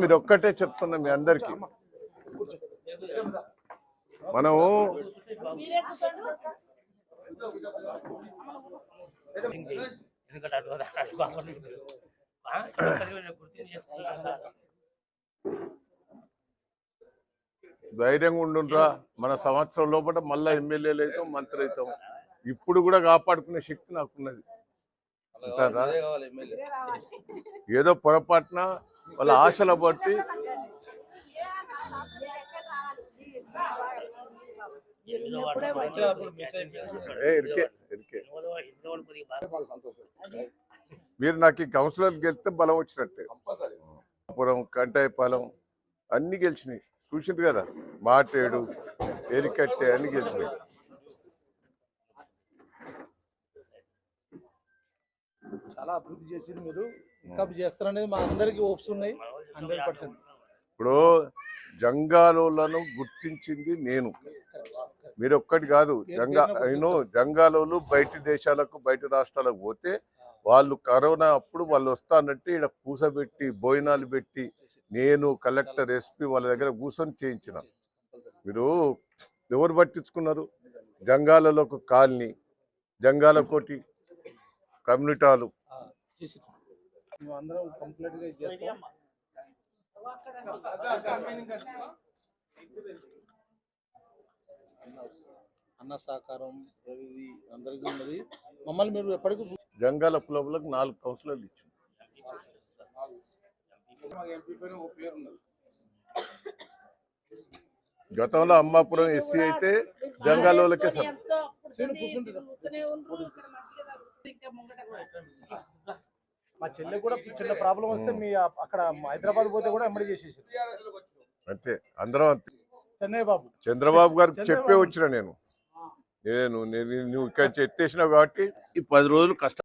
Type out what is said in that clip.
మీరు ఒక్కటే చెప్తున్నా మీ అందరికి. మనము ధైర్యంగా ఉండుండ్రా. మన సంవత్సరం లోపల మళ్ళా ఎమ్మెల్యేలు అవుతాం మంత్రి అవుతాం. ఇప్పుడు కూడా కాపాడుకునే శక్తి నాకున్నది. ఏదో పొరపాటున వాళ్ళ ఆశల బట్టి మీరు నాకు ఈ కౌన్సిలర్ గెలిస్తే బలం వచ్చినట్టే. పురం కంటాయపాలెం అన్ని గెలిచినాయి. చూసిండ్రు కదా మాటేడు ఎరికట్టే అన్ని గెలిచినాయి. చాలా అభివృద్ధి చేసింది మీరు. ఇంకా చేస్తారనేది మా అందరికి హోప్స్ ఉన్నాయి. హండ్రెడ్ పర్సెంట్ ఇప్పుడు జంగాలోలను గుర్తించింది నేను. మీరు ఒక్కటి కాదు జంగా నేను జంగాలోలు బయటి దేశాలకు బయట రాష్ట్రాలకు పోతే వాళ్ళు కరోనా అప్పుడు వాళ్ళు వస్తానంటే ఇక్కడ కూసబెట్టి భోజనాలు పెట్టి నేను కలెక్టర్ ఎస్పీ వాళ్ళ దగ్గర కూర్చొని చేయించిన. మీరు ఎవరు పట్టించుకున్నారు? జంగాలలో ఒక కాలనీ జంగాల కోటి కమ్యూనిటీ అందరం కంప్లీట్గా చేస్తాం. అన్న సహకారం అందరికీ ఉన్నది. మమ్మల్ని మీరు ఎప్పటికీ జంగాల కులంలోకి నాలుగు కౌన్సిలర్లు ఇచ్చింది. గతంలో అమ్మాపురం ఎస్సీ అయితే జంగాలోలకే సబ్ మా చెల్లె కూడా చిన్న ప్రాబ్లం వస్తే మీ అక్కడ హైదరాబాద్ పోతే కూడా ఎమ్మడి చేసేసారు. అంతే. అందరం అంతే. చెన్నై బాబు చంద్రబాబు. గారికి చెప్పే వచ్చిన నేను. నేను నేను నువ్వు ఇక్కడ ఎత్తేసినావు కాబట్టి ఈ పది రోజులు కష్టం.